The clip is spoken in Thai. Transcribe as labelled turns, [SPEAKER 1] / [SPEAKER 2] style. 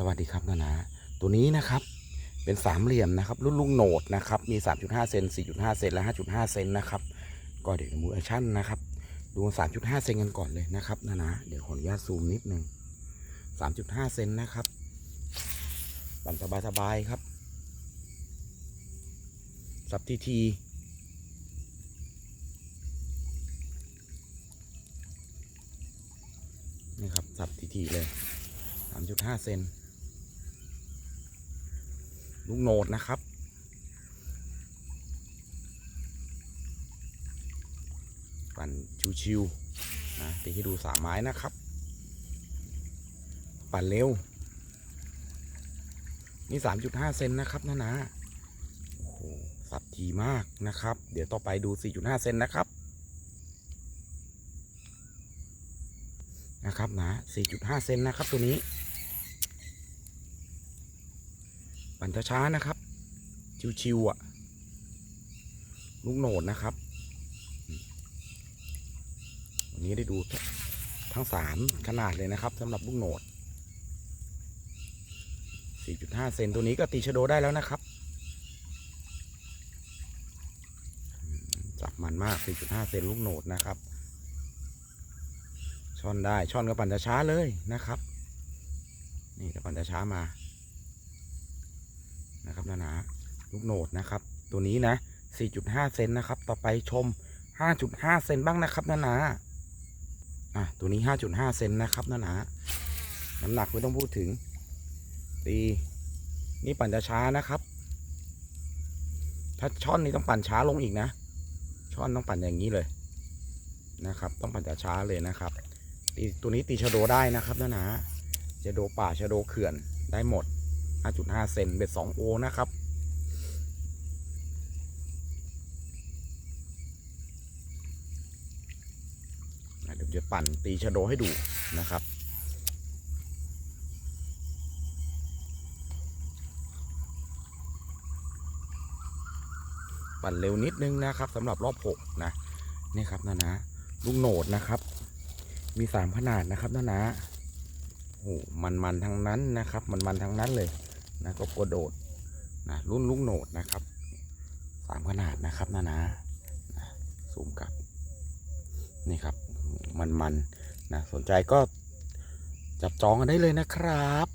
[SPEAKER 1] สวัสดีครับนานาตัวนี้นะครับเป็นสามเหลี่ยมนะครับ รุ่นลุงโหนดนะครับ มี 3.5 เซน4.5 เซนและ 5.5 เซนนะครับ ก็เดี๋ยวดูแอชั่นนะครับ ดู 3.5 เซนกันก่อนเลยนะครับนานาเดี๋ยวขออนุญาตซูมนิดนึง 3.5 เซนนะครับปั่นสบายๆครับ สับทีทีนี่ครับ สับทีทีเลย 3.5 เซน ลูกโหนดนะครับ ปั่นชิวๆนะตีให้ดูสามไม้นะครับ ปั่นเร็ว นี่3.5เซนนะครับนะนะโอ้โหสับทีมากนะครับ เดี๋ยวต่อไปดู4.5เซนนะครับนะครับนะ4.5 เซนนะครับตัวนี้ ปั่นช้าๆนะครับ ชิวๆอะ ลูกโหนดนะครับวันนี้ได้ดูทั้งสามขนาดเลยนะครับสำหรับลูกโหนด 4.5 เซนตัวนี้ก็ตีชโดได้แล้วนะครับจับมันมาก 4.5 เซนลูกโหนดนะครับ ช่อนได้ช่อนก็ปั่นช้าเลยนะครับ นี่แต่ปั่นช้ามา นะครับนะนะลูกโหนดนะครับ ตัวนี้นะ 4.5 เซนนะครับ ต่อไปชม 5.5 เซนบ้างนะครับนะนะอะตัวนี้ 5.5 เซนนะครับนะนะน้ำหนักไม่ต้องพูดถึง ตี นี่ปั่นจะช้านะครับ ถ้าช่อนนี้ต้องปั่นช้าลงอีกนะ ช่อนต้องปั่นอย่างนี้เลยนะครับ ต้องปั่นจะช้าเลยนะครับตีตัวนี้ตีชะโดได้นะครับนะนะชะโดป่าชะโดเขื่อนได้หมด 5.5 เซนเบ็ด2โอนะครับ เดี๋ยวจะปั่นตีชะโดให้ดูนะครับปั่นเร็วนิดนึงนะครับสำหรับรอบ6นะนี่ครับนะนะลูกโหนดนะครับ มี3ขนาดนะครับนะนะโอ้มันมันๆทั้งนั้นนะครับ มันมันๆทั้งนั้นเลย นะก็กระโดดนะรุ่นลุกโหนดนะครับสามขนาดนะครับนะนะนะซูมกลับนี่ครับมันมันนะสนใจก็จับจองกันได้เลยนะครับ